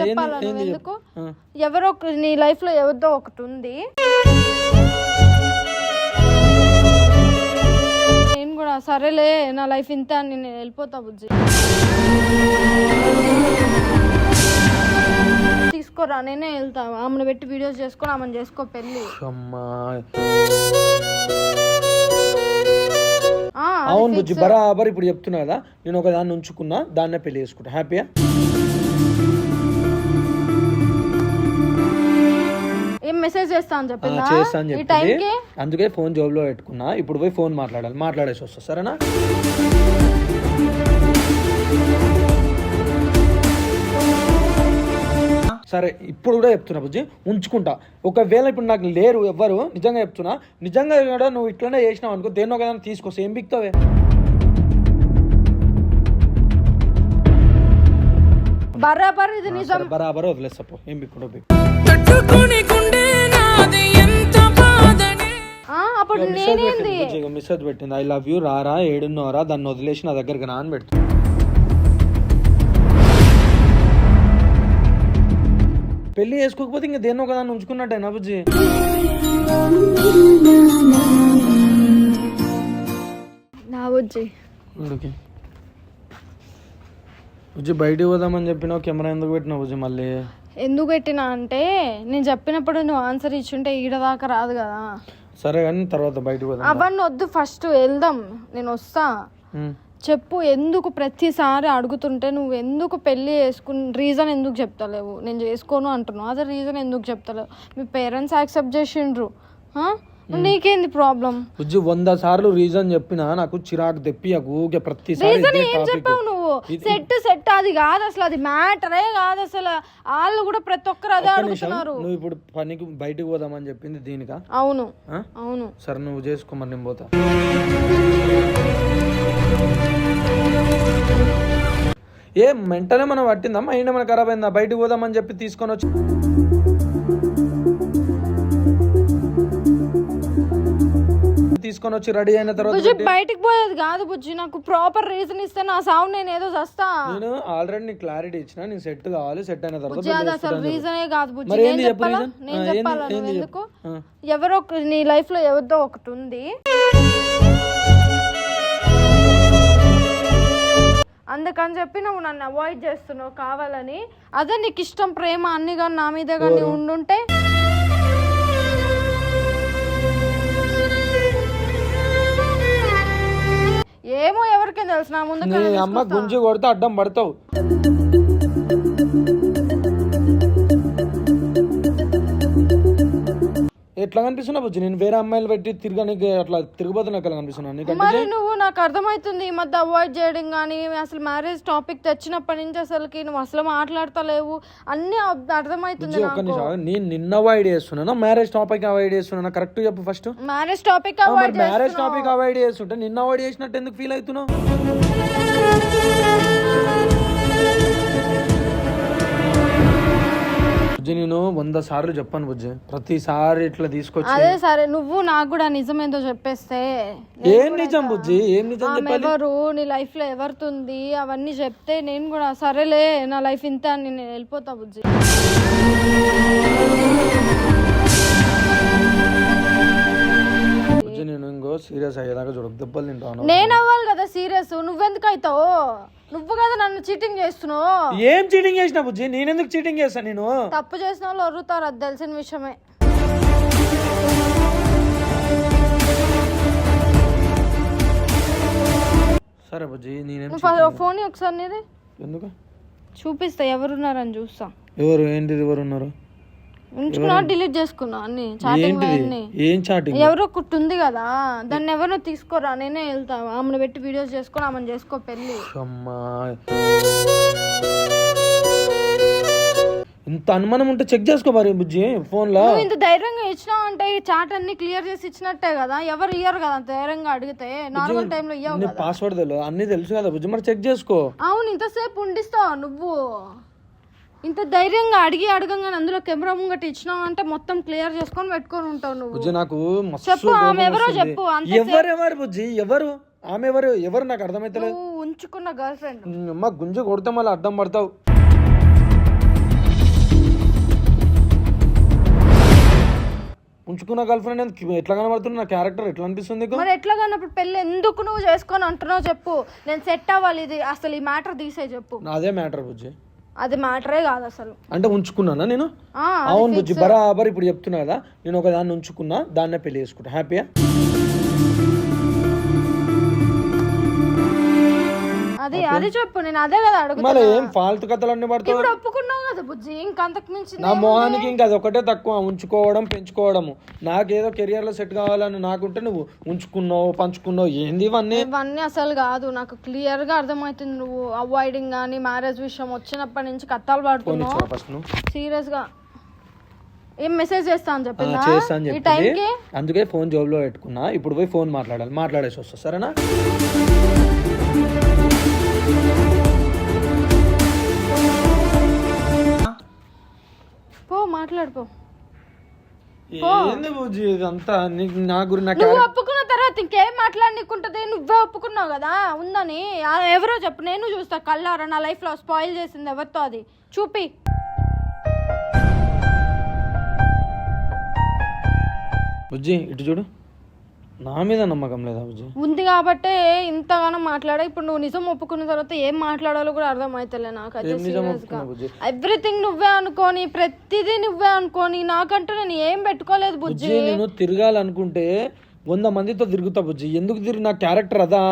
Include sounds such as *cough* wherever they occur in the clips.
ఏంది- చెప్పాలా ఏంది నువ్వు? చెప్పు. ఎందుకు. ఎవరో ఒక- నీ లైఫ్లో ఎవరిదో ఒకటి ఉంది. నేను కూడా సరేలే నా లైఫ్ ఇంత అని నేను వెళ్ళిపోతా బుజ్జి. తీసుకోరా నేనే వెళ్తా. ఆమెను పెట్టి వీడియోస్ చేసుకొని ఆమెను చేసుకో పెళ్ళి. అమ్మా అవును. బుజ్జి బరాబర్ ఇప్పుడు చెప్తున్నా కదా నేను ఒక దాన్ని ఉంచుకున్నా దాన్నే పెళ్ళి చేసుకుంటా. హ్యాపీయా ఏం మెసేజ్ చేస్తా అని చెప్పిందా? చేస్తా అని ఈ చెప్పింది. టైంకి అందుకే ఫోన్ జోబులో పెట్టుకున్నా. ఇప్పుడు పోయి ఫోన్ మాట్లాడాలి. మాట్లాడేసి వస్తా. సరేనా? సరే ఇప్పుడు కూడా చెప్తున్నా బుజ్జి. ఉంచుకుంటా. ఒకవేళ ఇప్పుడు నాకు లేరు ఎవ్వరు నిజంగా చెప్తున్నా. నిజంగా కూడా నువ్వు ఇట్లనే చేసినావు అనుకో దేన్నో కదా తీసుకొస్తా ఏం బిక్తావే. బరాబర్ ఇది నిజం. సరే, బరాబర్ వదిలేస్తా పో ఏం బిక్కుడో బిక్ తట్టుకుని గుండె నాది ఎంత బాధని. ఆ, అప్పుడు నేనేంది? మెసేజ్ పెట్టింది ఐ లవ్ యూ రారా ఏడున్నోరా దాన్ని వదిలేసి నా దగ్గరికి రా అని పెడుతుంది. పెళ్ళి చేసుకోకపోతే ఇంకా దేన్నో కదా ఉంచుకున్నట్టేనా బుజ్జి? నా బుజ్జి. బుజ్జి బయటికి పోదామని చెప్పినావు కెమెరా ఎందుకు పెట్టినావు బుజ్జి మళ్ళీ? ఎందుకు పెట్టినా అంటే నేను చెప్పినప్పుడు నువ్వు ఆన్సర్ ఇచ్చుంటే ఈడ దాకా రాదు కదా. సరే కానీ తర్వాత బయటికి పోదాం అవన్నీ వద్దు ఫస్ట్ వెళ్దాం నేను వస్తా. చెప్పు ఎందుకు ప్రతిసారి అడుగుతుంటే నువ్వు ఎందుకు పెళ్ళి చేసుకుని రీజన్ ఎందుకు చెప్తలేవు? నేను చేసుకోను అంటున్నావు అదే రీజన్ ఎందుకు చెప్తలేవు? మీ పేరెంట్స్ యాక్సెప్ట్ చేసిండ్రు? నీకేంది ప్రాబ్లం వంద సార్లు రీజన్ చెప్పినా నాకు చిరాకు తెప్పియకు ఊకే ప్రతిసారి రీజన్ ఏం చెప్పావు నువ్వు? సెట్ సెట్ అది కాదు అసలు అది మ్యాటరే కాదు అసలు. వాళ్ళు కూడా ప్రతి ఒక్కరు అదే అడుగుతున్నారు. నువ్వు ఇప్పుడు పనికి బయటికి పోదామని చెప్పింది దీనికా? అవును? అవును. సరే నువ్వు చేసుకో మరి నేను పోతా. ఏ మెంటనే మనం పట్టిందా? మైండ్ మన ఖరాబ్ అయిందా? బయటికి పోదామని చెప్పి తీసుకొని వచ్చి తీసుకొని వచ్చి రెడీ అయిన తర్వాత బయటికి పోయేది కాదు బుజ్జి. నాకు ప్రాపర్ రీజన్ ఇస్తే నా సౌండ్ నేను ఏదో చస్తా. నేను ఆల్రెడీ నీకు క్లారిటీ ఇచ్చిన నీకు సెట్ కావాలి సెట్ అయిన తర్వాత బుజ్జి అది అసలు రీజనే కాదు బుజ్జి. మరి నేను ఏంది చెప్పు చెప్పాలా? reason? నేను ఆ, ఏంది- చెప్పాలా ఏంది నువ్వు చెప్పు? ఎందుకు? ఆ. ఎవరో ఒక- నీ లైఫ్లో ఎవరిదో ఒకటి ఉంది. అందుకని చెప్పి నువ్వు నన్ను అవాయిడ్ చేస్తున్నావు కావాలని. అదే నీకు ఇష్టం ప్రేమ అన్ని కానీ నా మీద కానీ ఉండుంటే ఏమో ఎవరికైనా తెలుసు. నా ముందు అమ్మ గుంజి కొడితే అడ్డం పడతావు. ఎట్లా కనిపిస్తున్నా బుజ్జి? నేను వేరే అమ్మాయిలు పెట్టి తిరగనికి అట్లా తిరిగిపోతున్నా ఎట్లా కనిపిస్తున్నా? నీకంటే మరి నువ్వు నాకు అర్థమవుతుంది ఈ మధ్య అవాయిడ్ చేయడం కానీ అసలు మ్యారేజ్ టాపిక్ తెచ్చినప్పటి నుంచి అసలుకి నువ్వు అసలు మాట్లాడతలేవు. అన్ని అర్థ- అర్థమవుతుంది బుజ్జి, ఒక్క నాకు. నిమిషం నేను నిన్న అవాయిడ్ చేస్తున్నానా? మ్యారేజ్ టాపిక్ అవాయిడ్ చేస్తున్నానా? కరెక్ట్ చెప్పు first marriage topic avoid marriage topic avoid చేస్తుంటే నిన్న అవాయిడ్ చేసినట్టు ఎందుకు ఫీల్ అవుతున్నావు? బుజ్జి నేను వంద సార్లు చెప్పాను బుజ్జి. ప్రతిసారి ఇట్లా తీసుకొచ్చి అదే సరే నువ్వు నాకు కూడా నిజమేందో చెప్పేస్తే ఏం నిజం బుజ్జి? ఏం నిజం ఆమె చెప్పాలి? ఎవరు? నీ లైఫ్లో ఎవరుతుంది? అవన్నీ చెప్తే నేను కూడా సరేలే నా లైఫ్ ఇంత అని నేను వెళ్ళిపోతా బుజ్జి. నేను సీరియస్ అయ్యేదాకా చూడకు దెబ్బలు తింటాను నేను అవ్వాలి కదా సీరియస్ నువ్వెందుకు అవుతావు నువ్వు కదా నన్ను చీటింగ్ చేస్తున్నావు. ఏం చీటింగ్ చేసిన బుజ్జి? నేనెందుకు చీటింగ్ చేస్తాను నేను? తప్పు చేసిన వాళ్ళు వరుతారు అది తెలిసిన విషయమే. సరే బుజ్జి నేనేం నువ్వు ఫోన్ ఒకసారి నీది. ఎందుకు? చూపిస్తా ఎవరున్నారని చూస్తా. ఎవరు? ఏంటిది ఎవరు ఉన్నారు ఉంచుకున్నా డిలీట్ చేసుకున్నా అన్ని చాటింగ్ అన్ని. ఏం చాటింగ్ ఎవరో ఒకటి ఉంది కదా దాన్ని ఎవరినో తీసుకోరా నేనే వెళ్తా. ఆమెను పెట్టి వీడియోస్ చేసుకొని ఆమెను చేసుకో పెళ్ళి. అమ్మా. ఇంత అనుమానం ఉంటే చెక్ చేసుకో మరి బుజ్జి ఫోన్లో ఇంత ధైర్యంగా ఇచ్చినావు అంటే ఈ చాట్ అన్ని క్లియర్ చేసి ఇచ్చినట్టే కదా ఎవరు ఇయ్యరు కదా ధైర్యంగా అడిగితే? నార్మల్ టైంలో ఇయ్యవు నీ కదా. పాస్వర్డ్ తెలియదు అన్ని తెలుసు కదా బుజ్జి మరి చెక్ చేసుకో. అవును ఇంతసేపు ఉండిస్తావు నువ్వు. ఇంత ధైర్యంగా అడిగి అడగంగా అందులో కెమెరా ముంగట ఇచ్చినావు అంటే మొత్తం క్లియర్ చేసుకొని పెట్టుకొని ఉంటావు నువ్వు. బుజ్జి నాకు మస్తు చెప్పు ఆమె ఎవరో చెప్పు, అంతే ఎవరు ఎవరు బుజ్జి? ఎవరు? ఆమె ఎవరు? ఎవరు నాకు అర్థమైతలేదు. నువ్వు ఉంచుకున్న గర్ల్ ఫ్రెండ్ అమ్మ గుంజు కొడితే మళ్ళీ అర్థం పడతావు. ఉంచుకున్న గర్ల్ ఫ్రెండ్ ఎట్లా కనబడుతుంది నా క్యారెక్టర్ ఎట్లా అనిపిస్తుంది మరి ఎట్లా కానప్పుడు పెళ్ళి ఎందుకు నువ్వు చేసుకొని అంటున్నావు చెప్పు. నేను సెట్ అవ్వాలి ఇది. అసలు ఈ మ్యాటర్ తీసే చెప్పు. నాదే మ్యాటర్ బుజ్జి. అది మ్యాటరే కాదు అసలు. అంటే ఉంచుకున్నానా నేను? అవును బుజ్జి బరాబర్ ఇప్పుడు చెప్తున్నా కదా నేను ఒక దాన్ని ఉంచుకున్నా దాన్నే పెళ్ళి చేసుకుంటా. హ్యాపీయా అది అది చెప్పు నేను అదే కదా మళ్ళీ ఏం ఫాల్తు కథలు అన్ని పడతావు? ఇప్పుడు ఒప్పుకున్నావు కదా బుజ్జి ఇంకంతకు మించి నా మొహానికి ఇంకా అది ఒకటే తక్కువ ఉంచుకోవడం పెంచుకోవడము. నాకేదో కెరియర్లో సెట్ కావాలని నాకుంటే నువ్వు ఉంచుకున్నావు పంచుకున్నావు. ఏంది ఇవన్నీ? ఇవన్నీ అసలు కాదు నాకు క్లియర్గా అర్థమవుతుంది నువ్వు అవాయిడింగ్ కానీ మ్యారేజ్ విషయం వచ్చినప్పటి నుంచి కథలు పడుతున్నావు. ఫస్ట్ నువ్వు. సీరియస్గా ఏం మెసేజ్ చేస్తా అని ఆ, చెప్పిందా చేస్తా అని ఈ చెప్పింది. టైంకి? అందుకే ఫోన్ జోబులో పెట్టుకున్నా. ఇప్పుడు పోయి ఫోన్ మాట్లాడాలి. మాట్లాడేసి వస్తా. సరేనా? పో మాట్లాడుకో. ఏంది బుజ్జి ఇదంతా? నీకు నా గురి నా నువ్వు ఒప్పుకున్న తర్వాత ఇంకేం మాట్లాడనీకుంటది? నువ్వే ఒప్పుకున్నావు కదా? ఉందని ఆ, ఎవరో చెప్పు. నేను చూస్తా. కళ్ళారా నా లైఫ్లో స్పాయిల్ చేసింది ఎవరితో అది? చూపి. బుజ్జి ఇటు చూడు. నా మీద నమ్మకం లేదా బుజ్జి ఉంది కాబట్టే ఇంతగానో మాట్లాడా. ఇప్పుడు నువ్వు నిజం ఒప్పుకున్న తర్వాత ఏం మాట్లాడాలో కూడా అర్థమైతలే నాకైతే ఏం నిజం సీరియస్గా. ఒప్పుకున్నావు బుజ్జి? ఎవ్రీథింగ్ నువ్వే అనుకోని ప్రతిదీ నువ్వే అనుకోని నాకంటూ నేను ఏం పెట్టుకోలేదు బుజ్జి. నేను తిరగాలనుకుంటే వంద మందితో తిరుగుతా బుజ్జి. ఎందుకు తిరిగి నా క్యారెక్టర్ అదా?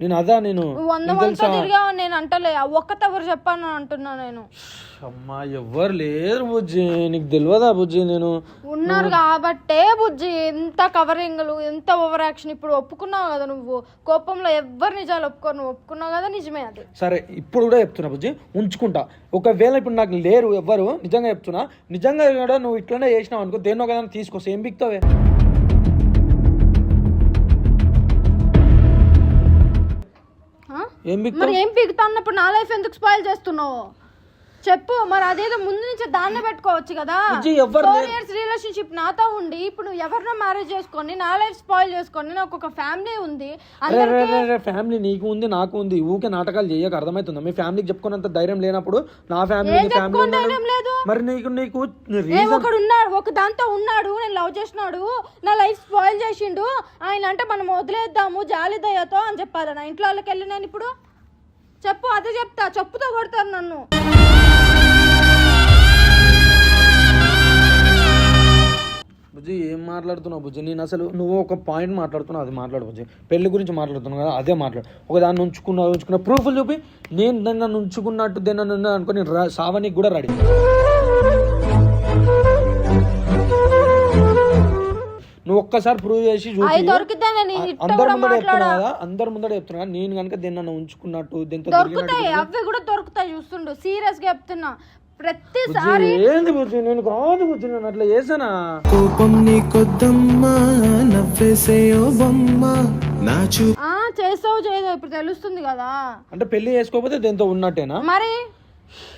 నేను అదా నేను? వంద మందితో తిరిగావు నేను అంటలే ఆ ఒక్క తవరు చెప్పాను అంటున్నా నేను. అమ్మా ఎవ్వరు లేరు బుజ్జి. నీకు తెలియదా బుజ్జి నేను? ఉన్నారు కాబట్టే బుజ్జి ఎంత కవరింగ్లు ఎంత ఓవర్ యాక్షన్ ఇప్పుడు ఒప్పుకున్నావు కదా నువ్వు? కోపంలో ఎవ్వరు నిజాలు ఒప్పుకోరు నువ్వు ఒప్పుకున్నావు కదా నిజమే అది. సరే ఇప్పుడు కూడా చెప్తున్నా బుజ్జి ఉంచుకుంటా. ఒకవేళ ఇప్పుడు నాకు లేరు ఎవ్వరు నిజంగా చెప్తున్నా. నిజంగా కూడా నువ్వు ఇట్లనే చేసినావు అనుకో దేన్నో కదా తీసుకొస్తే ఏం బిక్తావే. ఏం బిక్తావు? మరి ఏం అన్నప్పుడు నా లైఫ్ ఎందుకు స్పాయిల్ చేస్తున్నావు? చెప్పు మరి అదేదో ముందు నుంచి దాన్నే పెట్టుకోవచ్చు కదా. ఫోర్ ఇయర్స్ రిలేషన్షిప్ నాతో ఉండి ఇప్పుడు నువ్వు ఎవరినో మ్యారేజ్ చేసుకొని నా లైఫ్ స్పాయిల్ చేసుకొని నాకు ఒక ఫ్యామిలీ ఉంది. ఫ్యామిలీ నీకు ఉంది నాకు ఉంది. ఊకే నాటకాలు చేయక అర్థమవుతుందా మీ ఫ్యామిలీకి చెప్పుకున్నంత ధైర్యం లేనప్పుడు నా ఫ్యామిలీ లేదు? మరి నీకు నీకు ఒకడు ఉన్నాడు ఒక దాంతో ఉన్నాడు నేను లవ్ చేసినాడు నా లైఫ్ స్పాయిల్ చేసిండు ఆయన అంటే మనం వదిలేద్దాము జాలి దయతో అని చెప్పాలి. నా ఇంట్లో వాళ్ళకి వెళ్ళి నేను ఇప్పుడు చెప్పు అదే చెప్తా చెప్పుతో కొడతారు నన్ను. బుజ్జి ఏం మాట్లాడుతున్నావు బుజ్జి? నేను అసలు నువ్వు ఒక పాయింట్ మాట్లాడుతున్నావు అది మాట్లాడు బుజ్జి. పెళ్ళి గురించి మాట్లాడుతున్నావు కదా అదే మాట్లాడు. ఒక దాన్ని ఉంచుకున్నావు ఉంచుకున్న ప్రూఫ్లు చూపి నేను దాన్ని నన్ను ఉంచుకున్నట్టు దాన్ని నన్ను అనుకుని సావనికి కూడా రెడీ నువ్వు ఒక్కసారి ప్రూవ్ చేసి అందరి ముందర చెప్తున్నా కదా అందరి ముందర చెప్తున్నా. నేను కనుక దీన్ని నన్ను ఉంచుకున్నట్టు దీంతో దొరుకుతాయి అవి కూడా దొరుకుతాయి చూస్తుండు. సీరియస్గా చెప్తున్నా. ప్రతిసారి ఏంది బుజ్జి? నేను కాదు బుజ్జి నేను అట్లా చేసానా కోపం నీకొద్దమ్మా నవ్వేసేయో బొమ్మ నా చూ ఆ చేస్తావు చేయదో ఇప్పుడు తెలుస్తుంది కదా. అంటే పెళ్ళి చేసుకోకపోతే దీంతో ఉన్నట్టేనా? మరి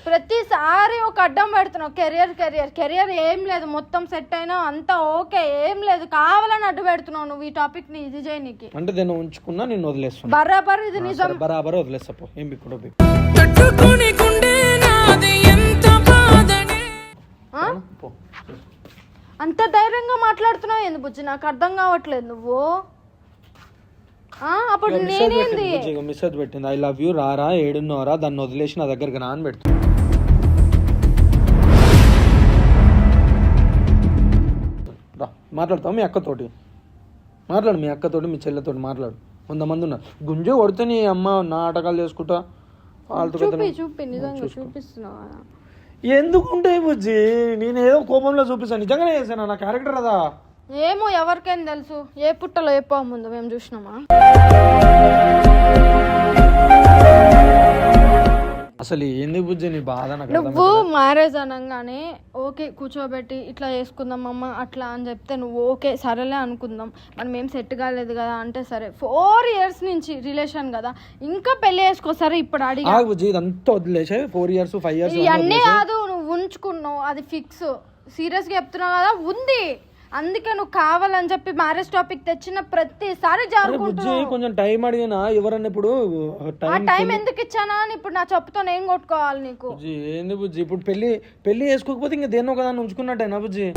ప్రతిసారి ఒక అడ్డం పెడుతున్నావు. కెరియర్ కెరియర్ కెరియర్ ఏం లేదు. మొత్తం సెట్ అయినా అంతా ఓకే ఏం లేదు. కావాలని అడ్డు పెడుతున్నావు నువ్వు ఈ టాపిక్ని ఇది చేయనీకి అంటే దీన్ని ఉంచుకున్నా నేను వదిలేస్తున్నా. బరాబర్ ఇది నిజం. బరాబర్ వదిలేస్తా పో. ఏం బిక్కుడో బిక్కు. తట్టుకుని గుండె నాది అంత ధైర్యంగా మాట్లాడుతున్నావు ఎందుకు బుజ్జి? నాకు అర్థం కావట్లేదు నువ్వు. అప్పుడు నేనేంది? మెసేజ్ పెట్టింది ఐ లవ్ యూ రారా ఏడున్నోరా దాన్ని వదిలేసి నా దగ్గరికి రా అని పెడుతుంది. మాట్లాడతావు మీ అక్కతోటి? మాట్లాడు మీ అక్కతోటి మీ చెల్లెతోటి మాట్లాడు. వంద మంది ఉన్నారు. గుంజే కొడితే నీ అమ్మ నాటకాలు చేసుకుంటా వాళ్ళతో చూపి చూపి నిజంగా చూపిస్తున్నావు? ఎందుకుంటే ఎందుకు బుజ్జి? నేను ఏదో కోపంలో చూపిస్తాను నిజంగానే చేశాను? నా క్యారెక్టర్ అదా? ఏమో ఎవరికైనా తెలుసు? ఏ పుట్టలో ఏ పాము ఉందో మేము చూసినామా? అసలు ఏంది బుజ్జి నీ బాధ నాకు నువ్వు మ్యారేజ్ అనగానే ఓకే కూర్చోబెట్టి ఇట్లా చేసుకుందాం అమ్మ అట్లా అని చెప్తే నువ్వు ఓకే సరేలే అనుకుందాం. మనం ఏం సెట్ కాలేదు కదా అంటే సరే ఫోర్ ఇయర్స్ నుంచి రిలేషన్ కదా. ఇంకా పెళ్ళి చేసుకో సరే ఇప్పుడు అడిగి. బుజ్జి ఇదంతా వదిలేసే. ఫోర్ ఇయర్స్ ఫైవ్ ఇయర్స్ ఇవన్నీ కాదు నువ్వు ఉంచుకున్నావు. అది ఫిక్స్ సీరియస్గా చెప్తున్నావు కదా ఉంది. అందుకే నువ్వు కావాలని చెప్పి మ్యారేజ్ టాపిక్ తెచ్చిన ప్రతిసారి బుజ్జి కొంచెం టైం అడిగినా ఎవరన్నా ఇప్పుడు ఆ టైం టైం ఎందుకు ఇచ్చానా అని ఇప్పుడు నా చెప్పుతో నేను కొట్టుకోవాలి నీకు. బుజ్జి ఏంది బుజ్జి ఇప్పుడు పెళ్ళి పెళ్ళి చేసుకోకపోతే ఇంకా దేన్నో కదా ఉంచుకున్నట్టేనా బుజ్జి?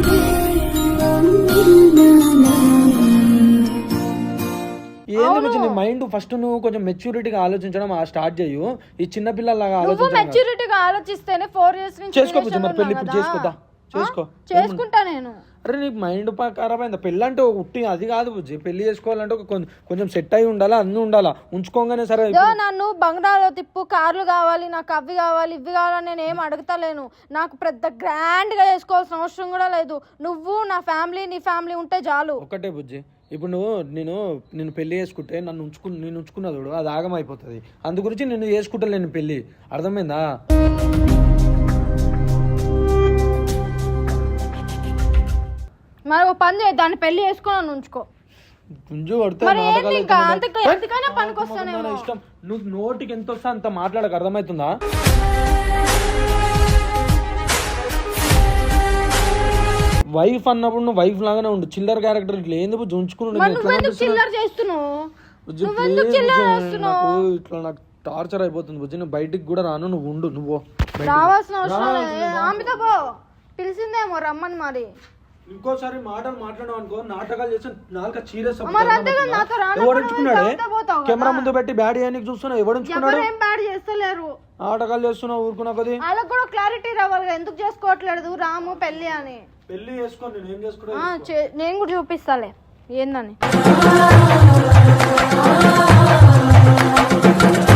ఏంది బుజ్జి నీ మైండ్ ఫస్ట్ నువ్వు కొంచెం మెచ్యూరిటీగా ఆలోచించడం స్టార్ట్ చేయు. ఈ చిన్న పిల్లలాగా నువ్వు ఆలోచించడం కాదు. మెచ్యూరిటీగా ఆలోచిస్తేనే ఫోర్ ఇయర్స్ నుంచి చేసుకో బుజ్జి relation మరి పెళ్ళి ఇప్పుడు కదా. చేసుకోదా చేసుకో? చేసుకుంటా నేను. అరే నీకు మైండ్ ఖరాబ్ అయిందా పెళ్ళి అంటే ఉట్టి అది కాదు. బుజ్జి పెళ్ళి చేసుకోవాలంటే ఒక కొంచెం కొంచెం సెట్ అయి ఉండాలా అన్నీ ఉండాలా? ఉంచుకోగానే సరే నన్ను బంగ్లాలో తిప్పు కార్లు కావాలి నాకు అవి కావాలి ఇవి కావాలని నేను ఏం అడుగుతలేను. నాకు పెద్ద గ్రాండ్గా చేసుకోవాల్సిన అవసరం కూడా లేదు. నువ్వు నా ఫ్యామిలీ నీ ఫ్యామిలీ ఉంటే చాలు. ఒక్కటే బుజ్జి. ఇప్పుడు నువ్వు నేను నేను పెళ్ళి చేసుకుంటే నన్ను ఉంచుకు నేను ఉంచుకున్న చూడు అది ఆగం అయిపోతుంది అందు గురించి నేను చేసుకుంటా నేను పెళ్ళి. అర్థమైందా? మరి ఒక పని చేయి దాన్ని పెళ్ళి చేసుకొని నన్ను ఉంచుకో గుంజు మరి నాటకాలు ఇంకా? పనికొస్తానేమో. ఇష్టం. నువ్వు నోటికి ఎంత వస్తా అంత మాట్లాడక అర్థమవుతుందా? వైఫ్ అన్నప్పుడు నువ్వు వైఫ్ లాగానే ఉండు. చిల్లర క్యారెక్టర్ ఇట్లా ఏంది మరి నువ్వెందుకు చిల్లర చేస్తున్నావు? నువ్వెందుకు చిల్లర చేస్తున్నావు? నాకు ఇట్లా నాకు టార్చర్ అయిపోతుంది బుజ్జి. నువ్వు బయటికి కూడా రాను నువ్వు ఉండు నువ్వు. రావాల్సిన అవసరం లేదు. ఆమెతో పో. పిలిచిందేమో రమ్మని మరి. ఇంకోసారి మాటలు మాట్లాడడం అనుకో నాటకాలు చేసి నాలుక చీరేస్తా మరి అంతేగా నాతో రానప్పుడు ఎవడు ఉంచుకున్నాడే? నాతో పోతావు కదా. కెమెరా ముందు పెట్టి బ్యాడ్ చేయడానికి చూస్తున్నావు ఎవడు ఉంచుకున్నాడు? ఎవరేం బ్యాడ్ చేస్తలేరు. నాటకాలు చేస్తున్నావు ఊరుకున్నా కొద్ది. వాళ్ళకి కూడా క్లారిటీ రావాలి ఎందుకు చేసుకోవట్లేదు రాము పెళ్ళి అని. పెళ్ళి చేసుకో నేను ఏం చేసుకుంటా ఆ, చే- నేను కూడా చూపిస్తాలే ఏందని. *laughs*